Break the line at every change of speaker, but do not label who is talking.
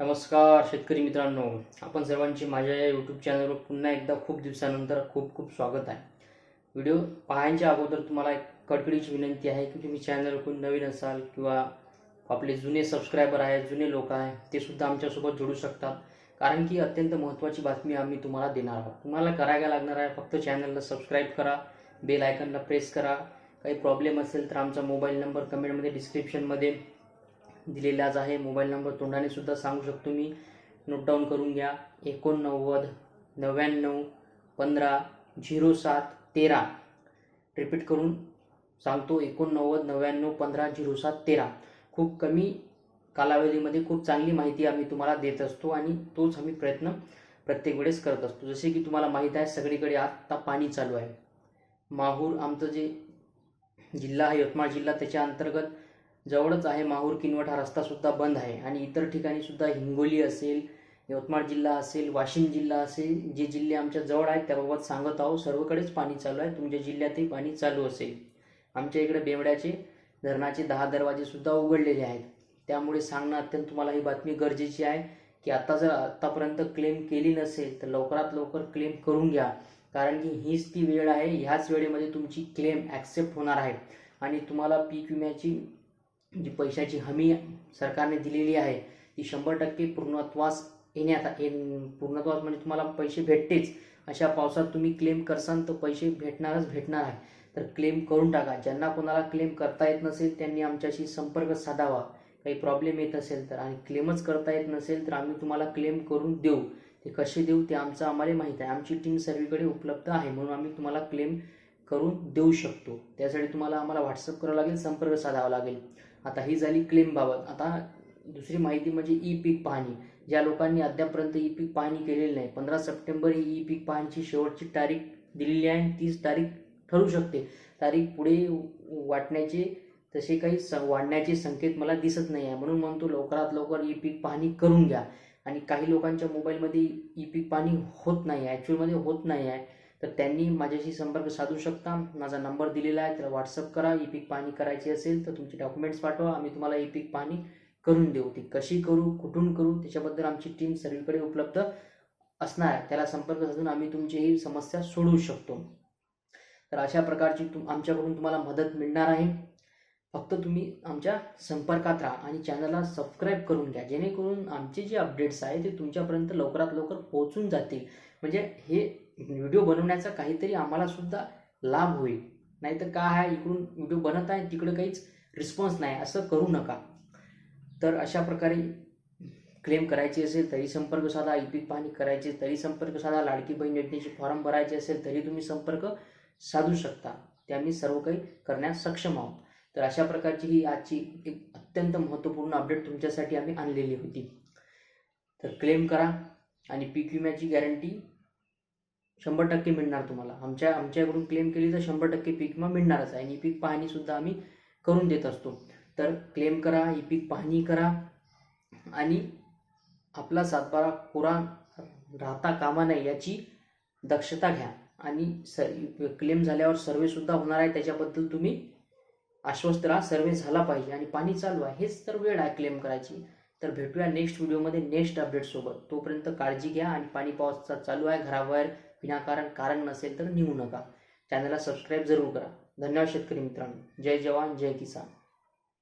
नमस्कार शेतकरी मित्रांनो. आपण सर्वांची माझ्या या यूट्यूब चॅनलवर पुन्हा एकदा खूप दिवसानंतर खूप खूप स्वागत आहे. व्हिडिओ पाहायच्या अगोदर तुम्हाला एक कडकडीची विनंती आहे की तुम्ही चॅनल कोण नवीन असाल किंवा आपले जुने सबस्क्रायबर आहेत जुने लोक आहेत ते सुद्धा आमच्यासोबत जोडू शकतात. कारण की अत्यंत महत्त्वाची बातमी आम्ही तुम्हाला देणार आहोत. तुम्हाला करायला लागणार आहे फक्त चॅनलला सबस्क्राईब करा बेल आयकनला प्रेस करा. काही प्रॉब्लेम असेल तर आमचा मोबाईल नंबर कमेंटमध्ये डिस्क्रिप्शनमध्ये दिलेलाच आहे. मोबाईल नंबर तोंडाने सुद्धा सांगू शकतो मी. नोट डाऊन करून घ्या. एकोणनव्वद नव्याण्णव पंधरा झिरो सात तेरा. रिपीट करून सांगतो. एकोणनव्वद नव्याण्णव पंधरा झिरो सात तेरा. खूप कमी कालावधीमध्ये खूप चांगली माहिती आम्ही तुम्हाला देत असतो आणि तोच आम्ही प्रयत्न प्रत्येक वेळेस करत असतो. जसे की तुम्हाला माहीत आहे सगळीकडे आत्ता पाणी चालू आहे. माहूर आमचं जे जिल्हा आहे यवतमाळ जिल्हा त्याच्या अंतर्गत जवळच आहे माहूर किनवट हा रस्ता सुद्धा बंद आहे. आणि इतर ठिकाणी सुद्धा हिंगोली असेल यवतमाळ जिल्हा असेल वाशिम जिल्हा असेल जे जिल्हे आमच्या जवळ आहेत त्याबाबत सांगत आहोत. सर्वकडेच पाणी चालू आहे. तुमच्या जिल्ह्यातही पाणी चालू असेल. आमच्या इकडे बेवड्याचे धरणाचे दहा दरवाजे सुद्धा उघडलेले आहेत. त्यामुळे सांगणं अत्यंत तुम्हाला ही बातमी गरजेची आहे की आता जर आतापर्यंत क्लेम केली नसेल तर लवकरात लवकर क्लेम करून घ्या. कारण की हीच ती वेळ आहे. ह्याच वेळेमध्ये तुमची क्लेम ॲक्सेप्ट होणार आहे. आणि तुम्हाला पीक विम्याची जी पैशाची हमी सरकारने दिलेली आहे ती शंभर टक्के पूर्णत्वास येण्यात येन पूर्णत्वास म्हणजे तुम्हाला पैसे भेटतेच. अशा पावसात तुम्ही क्लेम करसान तर पैसे भेटणारच भेटणार आहे. तर क्लेम करून टाका. ज्यांना कोणाला क्लेम करता येत नसेल त्यांनी आमच्याशी संपर्क साधावा. काही प्रॉब्लेम येत असेल तर. आणि क्लेमच करता येत नसेल तर आम्ही तुम्हाला क्लेम करून देऊ. ते कसे देऊ ते आमचं आम्हाला माहीत आहे. आमची टीम सर्वीकडे उपलब्ध आहे म्हणून आम्ही तुम्हाला क्लेम करून देऊ शकतो. त्यासाठी तुम्हाला आम्हाला व्हॉट्सअप करावं लागेल संपर्क साधावा लागेल. आता ही झाली क्लेमबाबत आता दुसरी माहिती म्हणजे ई पीक पाहणी. ज्या लोकांनी अद्यापर्यंत ई पीक पाहणी केलेली नाही पंधरा सप्टेंबर ही ई पीक पाहणीची शेवटची तारीख दिलेली आहे आणि तीच तारीख ठरू शकते. तारीख पुढे वाटण्याचे तसे काही स वाढण्याचे संकेत मला दिसत नाही आहे. म्हणून म्हणतो लवकरात लवकर ई पीक पाहणी करून घ्या. आणि काही लोकांच्या मोबाईलमध्ये ई पीक पाहणी होत नाही आहे ॲक्च्युअलमध्ये होत नाही आहे. तर त्यांनी माझ्याशी संपर्क साधू शकता. माझा नंबर दिलेला आहे त्याला व्हॉट्सअप करा. ई पीक पाहणी करायची असेल तर तुमचे डॉक्युमेंट्स पाठवा. आम्ही तुम्हाला ई पीक पाहणी करून देऊ. ती कशी करू कुठून करू त्याच्याबद्दल आमची टीम सर्वीकडे उपलब्ध असणार आहे. त्याला संपर्क साधून आम्ही तुमची ही समस्या सोडवू शकतो. तर अशा प्रकारची तुम आमच्याकडून तुम्हाला मदत मिळणार आहे. फक्त तुम्ही आमच्या संपर्कात राहा आणि चॅनलला सबस्क्राईब करून घ्या. जेणेकरून आमचे जे अपडेट्स आहे ते तुमच्यापर्यंत लवकरात लवकर पोहोचून जातील. म्हणजे हे व्हिडिओ बनवण्याचा काहीतरी आम्हाला सुद्धा लाभ होईल. नाही तर काय आहे इकडून व्हिडिओ बनत आहे तिकडं काहीच रिस्पॉन्स नाही असं करू नका. तर अशा प्रकारे क्लेम करायची असेल तरी संपर्क साधा ई पीक पाहणी करायची तरी संपर्क साधा लाडकी बहीण योजनेची फॉर्म भरायचे असेल तरी तुम्ही संपर्क साधू शकता. ते आम्ही सर्व काही करण्यास सक्षम आहोत. तर अशा प्रकारची ही आजची एक अत्यंत महत्त्वपूर्ण अपडेट तुमच्यासाठी आम्ही आणलेली होती. तर क्लेम करा आणि पीक विम्याची गॅरंटी शंभर टक्के मिळणार तुम्हाला. आमच्या आमच्याकडून क्लेम केली तर शंभर टक्के पीक विमा मिळणारच आहे. आणि पीक पाहणीसुद्धा आम्ही करून देत असतो. तर क्लेम करा ही पीक पाहणी करा. आणि आपला सातबारा कोरा राहता कामा नये याची दक्षता घ्या. आणि स क्लेम झाल्यावर सर्वेसुद्धा होणार आहे. त्याच्याबद्दल तुम्ही आश्वस्त राहा. सर्वे झाला पाहिजे. आणि पाणी चालू आहे. हेच तर वेळ आहे क्लेम करायची. तर भेटूया नेक्स्ट व्हिडिओमध्ये नेक्स्ट अपडेटसोबत तोपर्यंत काळजी घ्या. आणि पाणी पावसाचा चालू आहे. घराबाहेर विनाकारण कारण नसेल तर निघू नका. चॅनलला सबस्क्राईब जरूर करा. धन्यवाद शेतकरी मित्रांनो. जय जवान जय किसान.